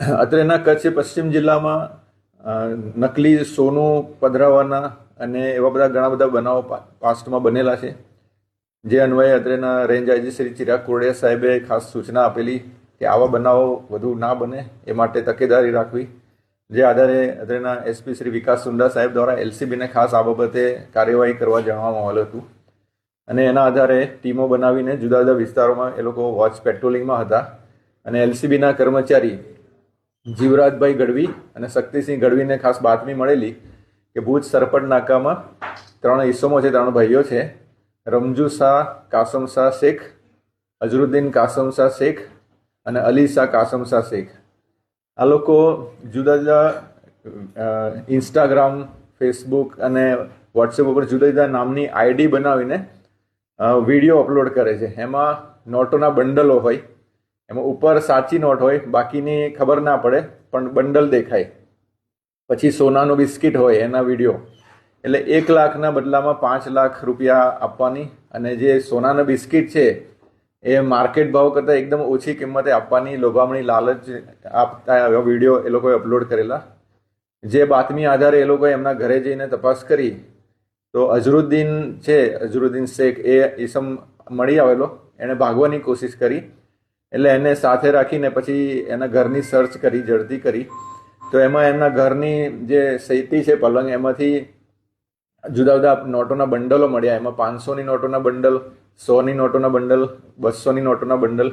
અત્રેના કચ્છ પશ્ચિમ જિલ્લામાં નકલી સોનું પધરાવવાના અને એવા બધા ઘણા બધા બનાવો પાસ્ટમાં બનેલા છે. જે અન્વયે અત્રેના રેન્જ આઈજી શ્રી ચિરાગ કોરડિયા સાહેબે ખાસ સૂચના આપેલી કે આવા બનાવો વધુ ના બને એ માટે તકેદારી રાખવી. જે આધારે અત્રેના એસપી શ્રી વિકાસ સુંડા સાહેબ દ્વારા એલસીબીને ખાસ આ બાબતે કાર્યવાહી કરવા જણાવવામાં આવેલું હતું. અને એના આધારે ટીમો બનાવીને જુદા જુદા વિસ્તારોમાં એ લોકો વોચ પેટ્રોલિંગમાં હતા. અને એલસીબીના કર્મચારી જીવરાજભાઈ ગઢવી અને શક્તિસિંહ ગઢવીને ખાસ બાતમી મળેલી કે ભુજ સરપટ નાકામાં ત્રણ ઈસમો છે, ત્રણ ભાઈઓ છે. રમજુ શાહ, કાસમ શાહ શેખ, અઝરુદ્દીન કાસમ શાહ શેખ અને અલી શાહ કાસમ શાહ શેખ. આ લોકો જુદા જુદા ઇન્સ્ટાગ્રામ, ફેસબુક અને વોટ્સએપ ઉપર જુદા જુદા નામની આઈડી બનાવીને વીડિયો અપલોડ કરે છે. એમાં નોટોના બંડલો હોય એમાં ઉપર સાચી નોટ હોય, બાકીની ખબર ના પડે, પણ બંડલ દેખાય. પછી સોનાનું બિસ્કિટ હોય, એના વીડિયો. એટલે એક લાખના બદલામાં પાંચ લાખ રૂપિયા આપવાની અને જે સોનાના બિસ્કિટ છે, એ માર્કેટ ભાવ કરતાં એકદમ ઓછી કિંમતે આપવાની લોભામણી લાલચ આપતા વીડિયો એ લોકોએ અપલોડ કરેલા. જે બાતમી આધારે એ લોકોએ એમના ઘરે જઈને તપાસ કરી, તો અઝરુદ્દીન છે, અઝરુદ્દીન શેખ એ ઈસમ મળી આવેલો. એણે ભાગવાની કોશિશ કરી. એટલે એને સાથે રાખીને પછી એના ઘરની સર્ચ કરી, જડતી કરી. તો એમાં એમના ઘરની જે સૈતી છે પલંગ, એમાંથી જુદા જુદા નોટોના બંડલો મળ્યા. એમાં પાંચસોની નોટોના બંડલ, સોની નોટોના બંડલ બસોની નોટોના બંડલ,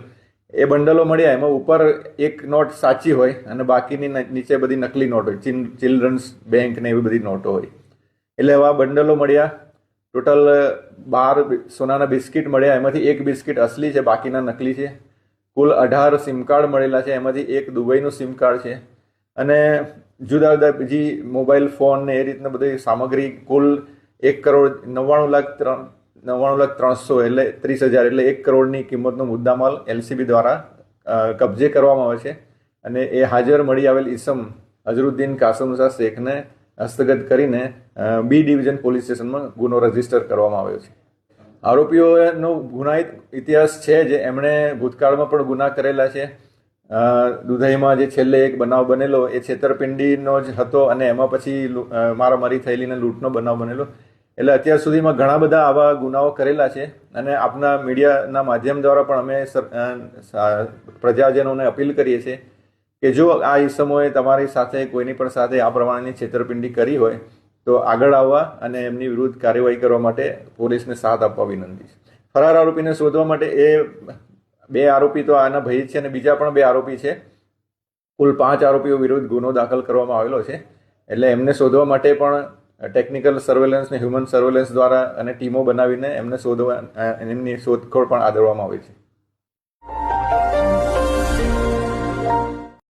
એ બંડલો મળ્યા. એમાં ઉપર એક નોટ સાચી હોય અને બાકીની નીચે બધી નકલી નોટ હોય. ચિન, ચિલ્ડ્રન્સ બેંક ને એવી બધી નોટો હોય. એટલે એવા બંડલો મળ્યા. ટોટલ બાર સોનાના બિસ્કિટ મળ્યા. એમાંથી એક બિસ્કિટ અસલી છે, બાકીના નકલી છે. કુલ અઢાર સિમ કાર્ડ મળેલા છે. એમાંથી એક દુબઈનું સિમ કાર્ડ છે. અને જુદા જુદા બીજી મોબાઈલ ફોન ને એ રીતના બધી સામગ્રી કુલ એક કરોડ નવ્વાણું લાખ ત્રણ, નવ્વાણું લાખ ત્રણસો એટલે ત્રીસ હજાર એટલે એક કરોડની કિંમતનો મુદ્દામાલ એલસીબી દ્વારા કબજે કરવામાં આવે છે. અને એ હાજર મળી આવેલ ઈસમ અઝરુદ્દીન કાસમ શાહ શેખને હસ્તગત કરીને બી ડિવિઝન પોલીસ સ્ટેશનમાં ગુનો રજિસ્ટર કરવામાં આવ્યો છે. આરોપીઓનો ગુનાહિત ઇતિહાસ છે જે એમણે ભૂતકાળમાં પણ ગુના કરેલા છે. દુધઈમાં જે છેલ્લે એક બનાવ બનેલો એ છેતરપિંડીનો જ હતો અને એમાં પછી મારામારી થયેલી ને લૂંટનો બનાવ બનેલો. એટલે અત્યાર સુધીમાં ઘણા બધા આવા ગુનાઓ કરેલા છે અને આપના મીડિયાના માધ્યમ દ્વારા પણ અમે પ્રજાજનોને અપીલ કરીએ છીએ કે જો આ ઈસમોએ તમારી સાથે કોઈની પણ સાથે આ પ્રમાણેની છેતરપિંડી કરી હોય તો આગળ આવવા અને એમની વિરુદ્ધ કાર્યવાહી કરવા માટે પોલીસને સાથ આપવા વિનંતી છે. ફરાર આરોપીને શોધવા માટે એ બે આરોપી તો આના ભય છે અને બીજા પણ બે આરોપી છે. કુલ પાંચ આરોપીઓ વિરુદ્ધ ગુનો દાખલ કરવામાં આવેલો છે. એટલે એમને શોધવા માટે પણ ટેકનિકલ સર્વેલન્સ ને હ્યુમન સર્વેલન્સ દ્વારા અને ટીમો બનાવીને એમને શોધવા, એમની શોધખોળ પણ આદરવામાં આવે છે.